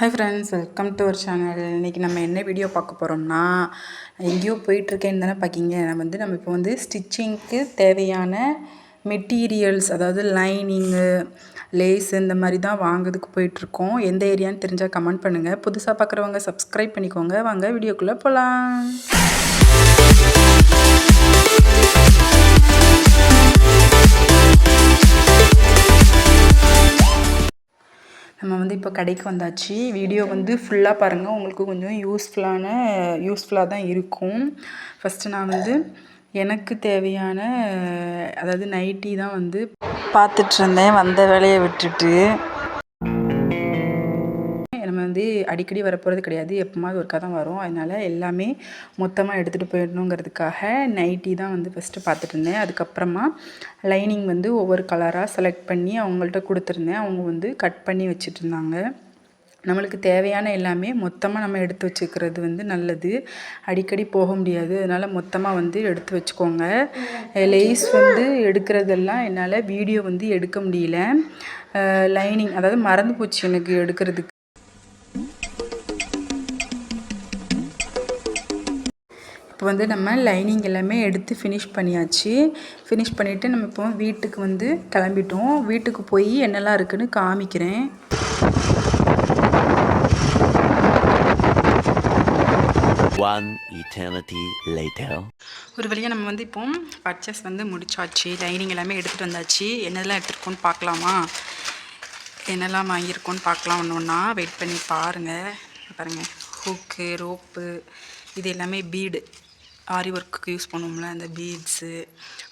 Hi friends welcome to our channel இன்றைக்கி நம்ம என்ன வீடியோ பார்க்க போகிறோம்னா எங்கேயோ போயிட்டுருக்கேன்னு தானே பார்க்கிங்க. நம்ம வந்து நம்ம இப்போ வந்து ஸ்டிச்சிங்க்கு தேவையான மெட்டீரியல்ஸ் அதாவது லைனிங்கு லேஸ் இந்த மாதிரி தான் வாங்குறதுக்கு போயிட்டுருக்கோம். எந்த ஏரியான்னு தெரிஞ்சால் கமெண்ட் பண்ணுங்கள் புதுசாக பார்க்குறவங்க சப்ஸ்கிரைப் பண்ணிக்கோங்க. வாங்க வீடியோக்குள்ளே போகலாம் நம்ம வந்து இப்போ கடைக்கு வந்தாச்சு. வீடியோ வந்து ஃபுல்லாக பாருங்கள் உங்களுக்கு கொஞ்சம் யூஸ்ஃபுல்லான யூஸ்ஃபுல்லாக தான் இருக்கும். ஃபஸ்ட்டு நான் வந்து எனக்கு தேவையான அதாவது நைட்டி தான் வந்து பார்த்துட்ருந்தேன் வந்த வேலையை விட்டுட்டு. வந்து அடிக்கடி வரப்போகிறது கிடையாது. எப்போமாவது ஒருக்கா தான் வரும். அதனால் எல்லாமே மொத்தமாக எடுத்துகிட்டு போயிடணுங்கிறதுக்காக நைட்டி தான் வந்து ஃபஸ்ட்டு பார்த்துட்டு இருந்தேன். அதுக்கப்புறமா லைனிங் வந்து ஒவ்வொரு கலராக செலக்ட் பண்ணி அவங்கள்ட்ட கொடுத்துருந்தேன். அவங்க வந்து கட் பண்ணி வச்சுட்டு இருந்தாங்க. நம்மளுக்கு தேவையான எல்லாமே மொத்தமாக நம்ம எடுத்து வச்சுக்கிறது வந்து நல்லது. அடிக்கடி போக முடியாது. அதனால் மொத்தமாக வந்து எடுத்து வச்சுக்கோங்க. லேஸ் வந்து எடுக்கிறதெல்லாம் என்னால் வீடியோ வந்து எடுக்க முடியல. லைனிங் அதாவது மறந்து போச்சு எனக்கு எடுக்கிறதுக்கு. இப்போ வந்து நம்ம லைனிங் எல்லாமே எடுத்து ஃபினிஷ் பண்ணியாச்சு. ஃபினிஷ் பண்ணிவிட்டு நம்ம இப்போ வீட்டுக்கு வந்து கிளம்பிட்டோம். வீட்டுக்கு போய் என்னெல்லாம் இருக்குதுன்னு காமிக்கிறேன். ஒரு வழியாக நம்ம வந்து இப்போ பர்ச்சேஸ் வந்து முடிச்சாச்சு. லைனிங் எல்லாமே எடுத்துகிட்டு வந்தாச்சு. என்னெல்லாம் எடுத்துருக்கோன்னு பார்க்கலாமா? என்னெல்லாம் வாங்கியிருக்கோன்னு பார்க்கலாம் ஒன்று ஒன்றா வெயிட் பண்ணி பாருங்கள் பாருங்கள் ஹூக்கு ரோப்பு இது எல்லாமே பீடு ஆரி ஒர்க்குக்கு யூஸ் பண்ணுவோம்ல அந்த பீட்ஸு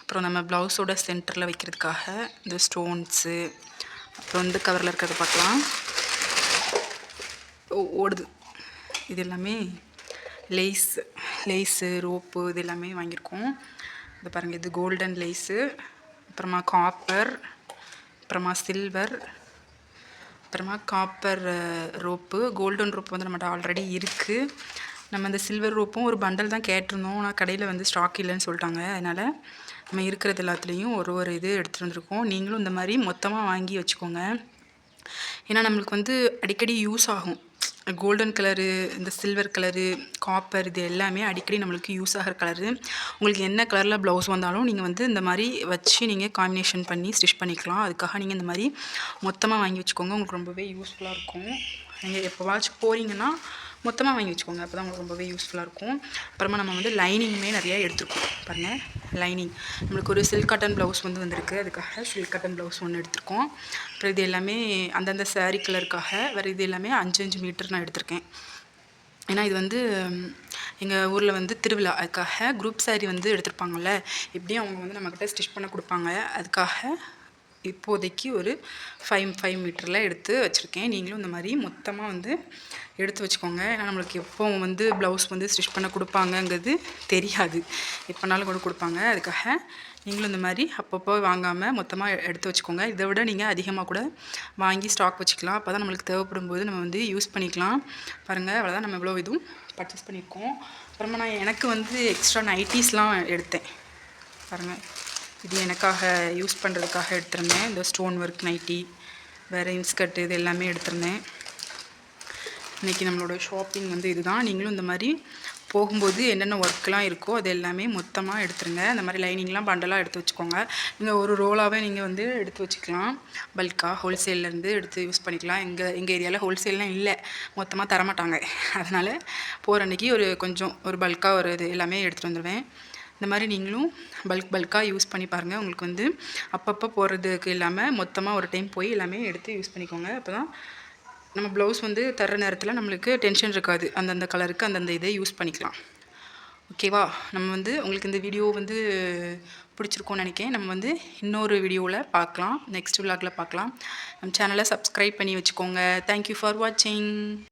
அப்புறம் நம்ம ப்ளவுஸோட சென்டரில் வைக்கிறதுக்காக இந்த ஸ்டோன்ஸு அப்புறம் வந்து கவரில் இருக்கிறத பார்க்கலாம். ஓடுது. இது எல்லாமே லேஸ் லேஸு ரோப்பு இது எல்லாமே வாங்கியிருக்கோம். இது பாருங்கள் இது கோல்டன் லேஸு அப்புறமா காப்பர் அப்புறமா சில்வர் அப்புறமா காப்பர் ரோப்பு. கோல்டன் ரோப்பு வந்து நம்மகிட்ட ஆல்ரெடி இருக்குது நம்ம இந்த சில்வர் ரோப்பும் ஒரு பண்டல் தான் கேட்டிருந்தோம். ஆனால் கடையில் வந்து ஸ்டாக் இல்லைன்னு சொல்லிட்டாங்க. அதனால் நம்ம இருக்கிறது எல்லாத்துலேயும் ஒரு ஒரு இது எடுத்துகிட்டு வந்திருக்கோம். நீங்களும் இந்த மாதிரி மொத்தமாக வாங்கி வச்சுக்கோங்க. ஏன்னா நம்மளுக்கு வந்து அடிக்கடி யூஸ் ஆகும். கோல்டன் கலரு இந்த சில்வர் கலரு காப்பர் இது எல்லாமே அடிக்கடி நம்மளுக்கு யூஸ் ஆகிற கலரு உங்களுக்கு என்ன கலரில் ப்ளவுஸ் வந்தாலும் நீங்கள் வந்து இந்த மாதிரி வச்சு நீங்கள் காம்பினேஷன் பண்ணி ஸ்டிச் பண்ணிக்கலாம். அதுக்காக நீங்கள் இந்த மாதிரி மொத்தமாக வாங்கி வச்சுக்கோங்க. உங்களுக்கு ரொம்பவே யூஸ்ஃபுல்லாக இருக்கும். நீங்கள் எப்போவாச்சும் போகிறீங்கன்னா மொத்தமாக வாங்கி வச்சுக்கோங்க. அப்போ தான் உங்களுக்கு ரொம்பவே யூஸ்ஃபுல்லாக இருக்கும். அப்புறமா நம்ம வந்து லைனிங்குமே நிறையா எடுத்துருக்கோம். பாருங்கள் லைனிங் நம்மளுக்கு ஒரு சில்க் காட்டன் ப்ளவுஸ் வந்து வந்திருக்கு. அதுக்காக சில்க் காட்டன் ப்ளவுஸ் ஒன்று எடுத்திருக்கோம். அப்புறம் இது எல்லாமே அந்தந்த சாரீ கலருக்காக வேறு இது எல்லாமே அஞ்சு அஞ்சு மீட்டர் நான் எடுத்திருக்கேன். ஏன்னா இது வந்து எங்கள் ஊரில் வந்து திருவிழா. அதுக்காக குரூப் சாரீ வந்து எடுத்திருப்பாங்கல்ல. எப்படியும் அவங்க வந்து நம்மக்கிட்ட ஸ்டிச் பண்ண கொடுப்பாங்க. அதுக்காக இப்போதைக்கு ஒரு ஃபைவ் ஃபைவ் மீட்டரில் எடுத்து வச்சுருக்கேன். நீங்களும் இந்த மாதிரி மொத்தமாக வந்து எடுத்து வச்சுக்கோங்க. ஏன்னா நம்மளுக்கு எப்போ வந்து ப்ளவுஸ் வந்து ஸ்டிச் பண்ண கொடுப்பாங்கங்கிறது தெரியாது. எப்போனாலும் கூட கொடுப்பாங்க. அதுக்காக நீங்களும் இந்த மாதிரி அப்பப்போ வாங்காமல் மொத்தமாக எடுத்து வச்சுக்கோங்க. இதை விட நீங்கள் அதிகமாக கூட வாங்கி ஸ்டாக் வச்சுக்கலாம். அப்போ தான் நம்மளுக்கு தேவைப்படும் போது நம்ம வந்து யூஸ் பண்ணிக்கலாம். பாருங்கள் அவ்வளோதான் நம்ம எவ்வளோ இதுவும் பர்ச்சேஸ் பண்ணியிருக்கோம். அப்புறமா நான் எனக்கு வந்து எக்ஸ்ட்ரா நைட்டிஸ்லாம் எடுத்தேன். பாருங்கள் இது எனக்காக யூஸ் பண்ணுறதுக்காக எடுத்திருந்தேன். இந்த ஸ்டோன் ஒர்க் நைட்டி வேறு இன்ஸ்கர்ட் இது எல்லாமே எடுத்திருந்தேன். இன்றைக்கி நம்மளோட ஷாப்பிங் வந்து இதுதான். நீங்களும் இந்த மாதிரி போகும்போது என்னென்ன ஒர்க்லாம் இருக்கோ அது எல்லாமே மொத்தமாக எடுத்துருங்க. அந்த மாதிரி லைனிங்லாம் பண்டலாக எடுத்து வச்சுக்கோங்க. நீங்கள் ஒரு ரோலாகவே நீங்கள் வந்து எடுத்து வச்சுக்கலாம். பல்காக ஹோல்சேல்லேருந்து எடுத்து யூஸ் பண்ணிக்கலாம். எங்கள் எங்கள் ஏரியாவில் ஹோல்சேல்லாம் இல்லை. மொத்தமாக தரமாட்டாங்க. அதனால் போகிற அன்றைக்கி ஒரு கொஞ்சம் ஒரு பல்காக ஒரு இது எல்லாமே எடுத்துகிட்டு வந்துடுவேன் இந்த மாதிரி நீங்களும் பல்க் பல்காக யூஸ் பண்ணி பாருங்கள் உங்களுக்கு வந்து அப்பப்போ போடுறதுக்கு இல்லாமல் மொத்தமாக ஒரு டைம் போய் எல்லாமே எடுத்து யூஸ் பண்ணிக்கோங்க. அப்போ தான் நம்ம ப்ளவுஸ் வந்து தர்ற நேரத்தில் நம்மளுக்கு டென்ஷன் இருக்காது. அந்தந்த கலருக்கு அந்தந்த இதை யூஸ் பண்ணிக்கலாம். ஓகேவா நம்ம வந்து உங்களுக்கு இந்த வீடியோ வந்து பிடிச்சிருக்கோன்னு நினைக்கிறேன். நம்ம வந்து இன்னொரு வீடியோவில் பார்க்கலாம் நெக்ஸ்ட் விலாகில் பார்க்கலாம் நம்ம சேனலை சப்ஸ்கிரைப் பண்ணி வச்சுக்கோங்க. தேங்க்யூ ஃபார் வாட்சிங்